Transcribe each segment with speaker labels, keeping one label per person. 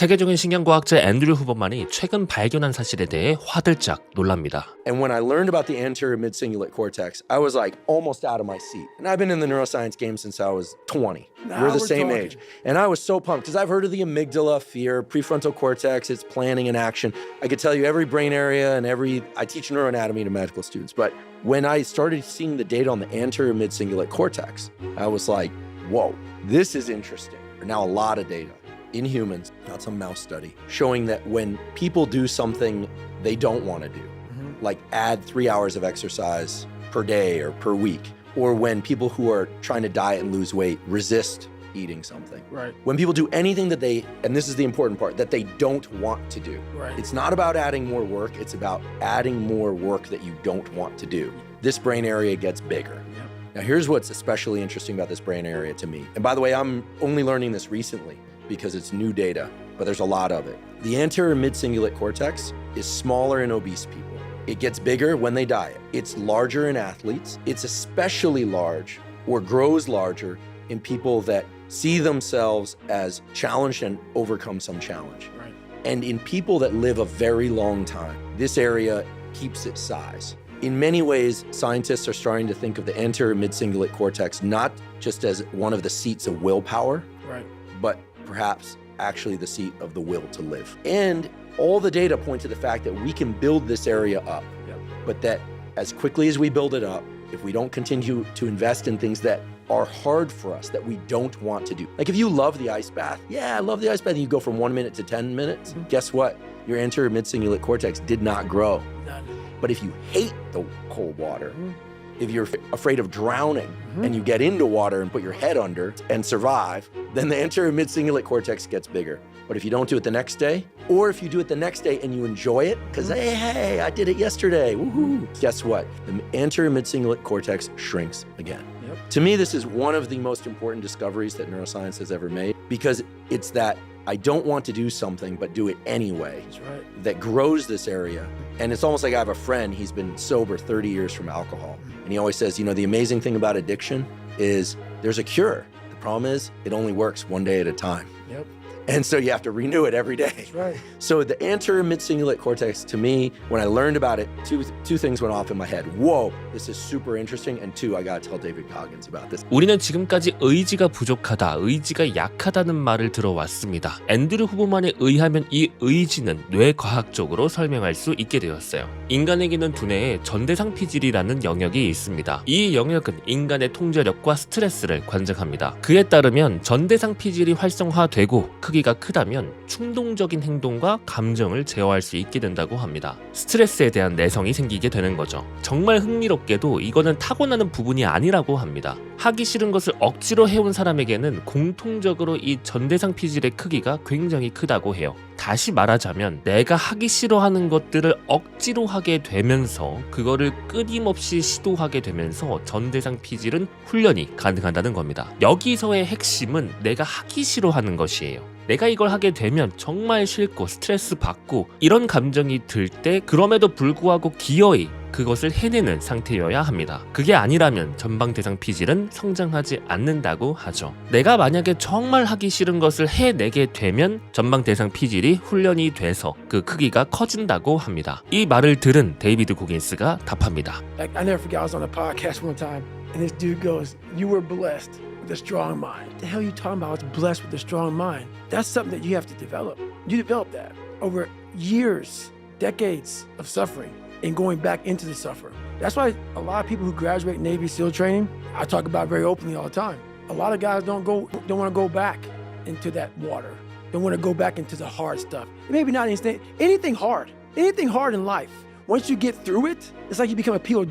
Speaker 1: 세계적인 신경과학자 앤드류 후버만이 최근 발견한 사실에 대해 화들짝 놀랍니다.
Speaker 2: And when I learned about the anterior mid-cingulate cortex, I was like almost out of my seat. And I've been in the neuroscience game since I was 20.
Speaker 3: Now
Speaker 2: we're the
Speaker 3: we're
Speaker 2: same
Speaker 3: talking.
Speaker 2: age. And I was so pumped because I've heard of the amygdala, fear, prefrontal cortex, its planning and action. I could tell you every brain area and every, I teach neuroanatomy to medical students. But when I started seeing the data on the anterior mid-cingulate cortex, I was like, whoa, this is interesting. Now a lot of data in humans, not some mouse study, showing that when people do something they don't want to do, mm-hmm. like add three hours of exercise per day or per week, or when people who are trying to diet and lose weight resist eating something.
Speaker 3: Right.
Speaker 2: When people do anything that they, and this is the important part, that they don't want to do.
Speaker 3: Right.
Speaker 2: It's not about adding more work, it's about adding more work that you don't want to do. This brain area gets bigger. Now, here's what's especially interesting about this brain area to me. And by the way, I'm only learning this recently because it's new data, but there's a lot of it. The anterior mid cingulate cortex is smaller in obese people. It gets bigger when they diet. It's larger in athletes. It's especially large or grows larger in people that see themselves as challenged and overcome some challenge.
Speaker 3: Right.
Speaker 2: And in people that live a very long time, this area keeps its size. In many ways, scientists are starting to think of the anterior mid-cingulate cortex not just as one of the seats of willpower, perhaps actually the seat of the will to live. And all the data point to the fact that we can build this area up,
Speaker 3: Yep.
Speaker 2: but that as quickly as we build it up, if we don't continue to invest in things that are hard for us, that we don't want to do. Like if you love the ice bath, yeah, I love the ice bath, and you go from one minute to 10 minutes, mm-hmm. guess what? Your anterior mid-cingulate cortex did not grow.
Speaker 3: None.
Speaker 2: But if you hate the cold water, mm-hmm. If you're f- afraid of drowning
Speaker 3: Mhm.
Speaker 2: and you get into water and put your head under and survive, then the anterior mid-cingulate cortex gets bigger. But if you don't do it the next day, or if you do it the next day and you enjoy it, because hey, hey, I did it yesterday, woohoo! Guess what? The anterior mid-cingulate cortex shrinks again.
Speaker 3: Yep.
Speaker 2: To me, this is one of the most important discoveries that neuroscience has ever made because it's that I don't want to do something but do it anyway
Speaker 3: That's right.
Speaker 2: that grows this area. And it's almost like I have a friend, he's been sober 30 years from alcohol. And he always says, you know, the amazing thing about addiction is there's a cure. The problem is it only works one day at a time.
Speaker 3: Yep.
Speaker 2: And so you have to renew it every day.
Speaker 3: That's right.
Speaker 2: So the anterior mid-cingulate cortex, to me, when I learned about it, two two things went off in my head. Whoa, this is super interesting. And two, I gotta tell David Goggins about this.
Speaker 1: 우리는 지금까지 의지가 부족하다, 의지가 약하다는 말을 들어왔습니다. 앤드류 후보만에 의하면 이 의지는 뇌과학적으로 설명할 수 있게 되었어요. 인간에게는 두뇌에 전대상 피질이라는 영역이 있습니다. 이 영역은 인간의 통제력과 스트레스를 관장합니다. 그에 따르면 전대상 피질이 활성화되고 크기 가 크다면 충동적인 행동과 감정을 제어할 수 있게 된다고 합니다. 스트레스에 대한 내성이 생기게 되는 거죠. 정말 흥미롭게도 이거는 타고나는 부분이 아니라고 합니다. 하기 싫은 것을 억지로 해온 사람에게는 공통적으로 이 전대상 피질의 크기가 굉장히 크다고 해요. 다시 말하자면 내가 하기 싫어하는 것들을 억지로 하게 되면서 그거를 끊임없이 시도하게 되면서 전대상 피질은 훈련이 가능하다는 겁니다. 여기서의 핵심은 내가 하기 싫어하는 것이에요. 내가 이걸 하게 되면 정말 싫고 스트레스 받고 이런 감정이 들 때 그럼에도 불구하고 기어이 그것을 해내는 상태여야 합니다. 그게 아니라면 전방 대상 피질은 성장하지 않는다고 하죠. 내가 만약에 정말 하기 싫은 것을 해내게 되면 전방 대상 피질이 훈련이 돼서 그 크기가 커진다고 합니다. 이 말을 들은 데이비드 고긴스가 답합니다.
Speaker 3: I never forget, I was on a podcast one time, and this dude goes, "You were blessed with a strong mind." The hell you talking about? I was blessed with a strong mind. That's something that you have to develop. You develop that over years, decades of suffering, and going back into the suffer. That's why a lot of people who graduate Navy SEAL training, I talk about very openly all the time. A lot of guys don't go, don't want to go back into that water. Don't want to go back into the hard stuff. Maybe not anything, anything hard, anything hard in life. Once you get through it, it's like you become a POW.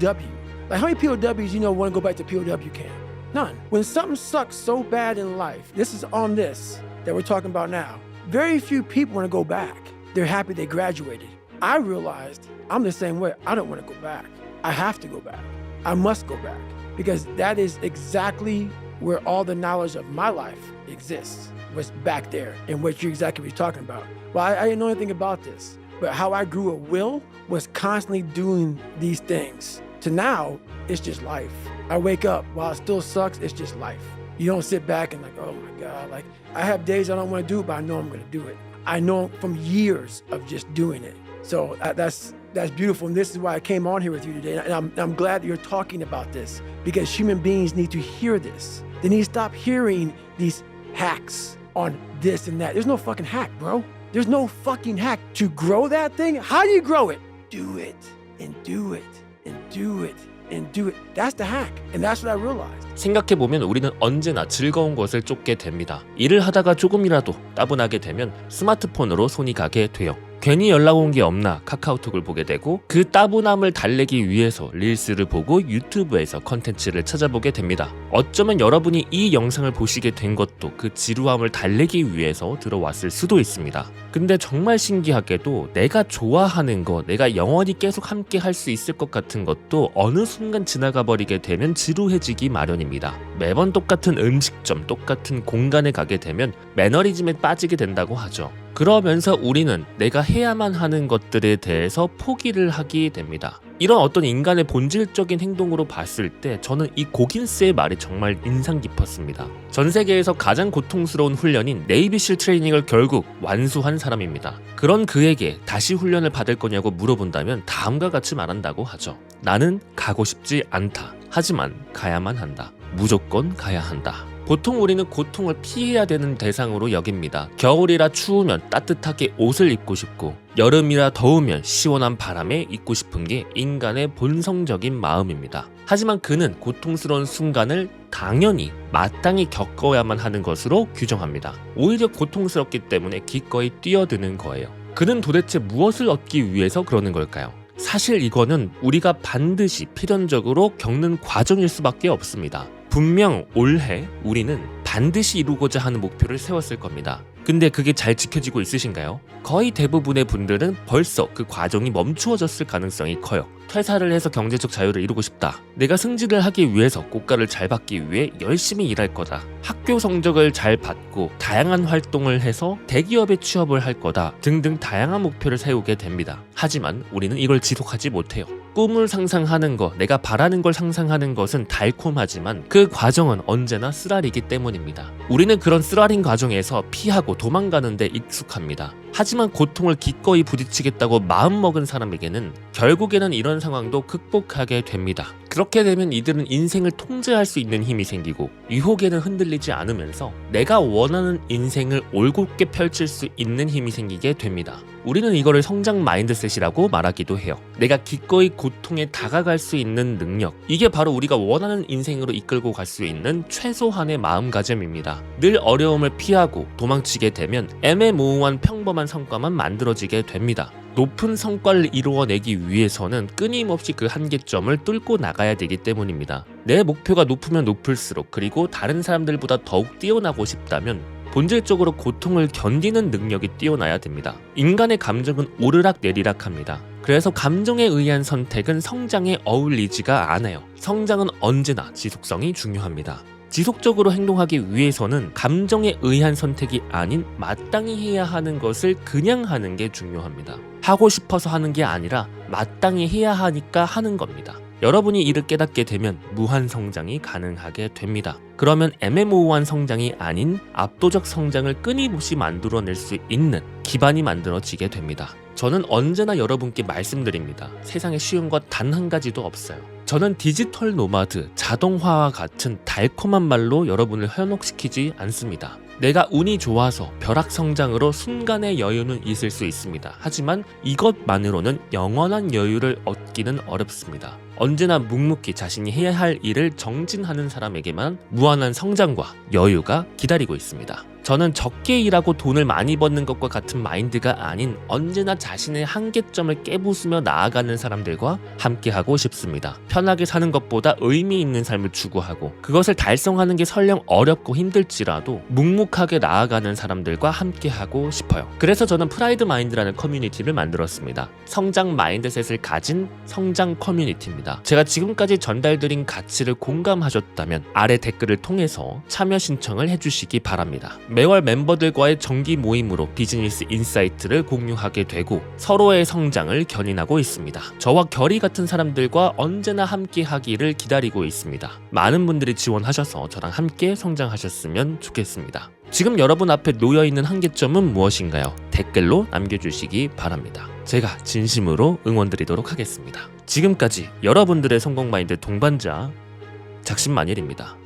Speaker 3: Like how many POWs you know want to go back to POW camp? None. When something sucks so bad in life, this is on this that we're talking about now. Very few people want to go back. They're happy they graduated. I realized I'm the same way. I don't want to go back. I have to go back. I must go back because that is exactly where all the knowledge of my life exists. Was back there and what you're exactly you're talking about. Well, I, I didn't know anything about this, but how I grew a will was constantly doing these things. To now, it's just life. I wake up while it still sucks. It's just life. You don't sit back and like, oh my god, like I have days I don't want to do it, but I know I'm gonna do it. I know from years of just doing it. So uh, that's that's beautiful, and this is why I came on here with you today. And I'm I'm glad that you're talking about this because human beings need to hear this. They need to stop hearing these hacks on this and that. There's no fucking hack, bro. There's no fucking hack to grow that thing. How do you grow it? Do it and do it and do it and do it. That's the hack, and that's what I realized.
Speaker 1: 생각해 보면 우리는 언제나 즐거운 것을 쫓게 됩니다. 일을 하다가 조금이라도 따분하게 되면 스마트폰으로 손이 가게 돼요. 괜히 연락 온 게 없나 카카오톡을 보게 되고 그 따분함을 달래기 위해서 릴스를 보고 유튜브에서 컨텐츠를 찾아보게 됩니다. 어쩌면 여러분이 이 영상을 보시게 된 것도 그 지루함을 달래기 위해서 들어왔을 수도 있습니다. 근데 정말 신기하게도 내가 좋아하는 거, 내가 영원히 계속 함께 할 수 있을 것 같은 것도 어느 순간 지나가 버리게 되면 지루해지기 마련입니다. 매번 똑같은 음식점, 똑같은 공간에 가게 되면 매너리즘에 빠지게 된다고 하죠. 그러면서 우리는 내가 해야만 하는 것들에 대해서 포기를 하게 됩니다. 이런 어떤 인간의 본질적인 행동으로 봤을 때 저는 이 고긴스의 말이 정말 인상 깊었습니다. 전 세계에서 가장 고통스러운 훈련인 네이비실 트레이닝을 결국 완수한 사람입니다. 그런 그에게 다시 훈련을 받을 거냐고 물어본다면 다음과 같이 말한다고 하죠. 나는 가고 싶지 않다. 하지만 가야만 한다. 무조건 가야 한다. 보통 우리는 고통을 피해야 되는 대상으로 여깁니다. 겨울이라 추우면 따뜻하게 옷을 입고 싶고, 여름이라 더우면 시원한 바람에 있고 싶은 게 인간의 본성적인 마음입니다. 하지만 그는 고통스러운 순간을 당연히 마땅히 겪어야만 하는 것으로 규정합니다. 오히려 고통스럽기 때문에 기꺼이 뛰어드는 거예요. 그는 도대체 무엇을 얻기 위해서 그러는 걸까요? 사실 이거는 우리가 반드시 필연적으로 겪는 과정일 수밖에 없습니다. 분명 올해 우리는 반드시 이루고자 하는 목표를 세웠을 겁니다. 근데 그게 잘 지켜지고 있으신가요? 거의 대부분의 분들은 벌써 그 과정이 멈추어졌을 가능성이 커요. 퇴사를 해서 경제적 자유를 이루고 싶다. 내가 승진을 하기 위해서 고가를 잘 받기 위해 열심히 일할 거다. 학교 성적을 잘 받고 다양한 활동을 해서 대기업에 취업을 할 거다. 등등 다양한 목표를 세우게 됩니다. 하지만 우리는 이걸 지속하지 못해요. 꿈을 상상하는 것, 내가 바라는 걸 상상하는 것은 달콤하지만 그 과정은 언제나 쓰라리기 때문입니다. 우리는 그런 쓰라린 과정에서 피하고 도망가는데 익숙합니다. 하지만 고통을 기꺼이 부딪히겠다고 마음먹은 사람에게는 결국에는 이런 상황도 극복하게 됩니다. 그렇게 되면 이들은 인생을 통제할 수 있는 힘이 생기고 유혹에는 흔들리지 않으면서 내가 원하는 인생을 올곧게 펼칠 수 있는 힘이 생기게 됩니다. 우리는 이거를 성장 마인드셋이라고 말하기도 해요. 내가 기꺼이 고통에 다가갈 수 있는 능력. 이게 바로 우리가 원하는 인생으로 이끌고 갈 수 있는 최소한의 마음가짐입니다. 늘 어려움을 피하고 도망치게 되면 애매모호한 평범한 성과만 만들어지게 됩니다. 높은 성과를 이루어내기 위해서는 끊임없이 그 한계점을 뚫고 나가야 되기 때문입니다. 내 목표가 높으면 높을수록 그리고 다른 사람들보다 더욱 뛰어나고 싶다면 본질적으로 고통을 견디는 능력이 뛰어나야 됩니다. 인간의 감정은 오르락 내리락 합니다. 그래서 감정에 의한 선택은 성장에 어울리지가 않아요. 성장은 언제나 지속성이 중요합니다. 지속적으로 행동하기 위해서는 감정에 의한 선택이 아닌 마땅히 해야 하는 것을 그냥 하는 게 중요합니다. 하고 싶어서 하는 게 아니라 마땅히 해야 하니까 하는 겁니다. 여러분이 이를 깨닫게 되면 무한 성장이 가능하게 됩니다. 그러면 애매모호한 성장이 아닌 압도적 성장을 끊임없이 만들어낼 수 있는 기반이 만들어지게 됩니다. 저는 언제나 여러분께 말씀드립니다. 세상에 쉬운 것 단 한 가지도 없어요. 저는 디지털 노마드, 자동화와 같은 달콤한 말로 여러분을 현혹시키지 않습니다. 내가 운이 좋아서 벼락 성장으로 순간의 여유는 있을 수 있습니다. 하지만 이것만으로는 영원한 여유를 얻기는 어렵습니다. 언제나 묵묵히 자신이 해야 할 일을 정진하는 사람에게만 무한한 성장과 여유가 기다리고 있습니다. 저는 적게 일하고 돈을 많이 버는 것과 같은 마인드가 아닌 언제나 자신의 한계점을 깨부수며 나아가는 사람들과 함께하고 싶습니다. 편하게 사는 것보다 의미 있는 삶을 추구하고 그것을 달성하는 게 설령 어렵고 힘들지라도 묵묵하게 나아가는 사람들과 함께하고 싶어요. 그래서 저는 프라이드 마인드라는 커뮤니티를 만들었습니다. 성장 마인드셋을 가진 성장 커뮤니티입니다. 제가 지금까지 전달드린 가치를 공감하셨다면 아래 댓글을 통해서 참여 신청을 해주시기 바랍니다. 매월 멤버들과의 정기 모임으로 비즈니스 인사이트를 공유하게 되고 서로의 성장을 견인하고 있습니다. 저와 결이 같은 사람들과 언제나 함께 하기를 기다리고 있습니다. 많은 분들이 지원하셔서 저랑 함께 성장하셨으면 좋겠습니다. 지금 여러분 앞에 놓여 있는 한계점은 무엇인가요? 댓글로 남겨주시기 바랍니다. 제가 진심으로 응원드리도록 하겠습니다. 지금까지 여러분들의 성공 마인드 동반자 작심만일입니다.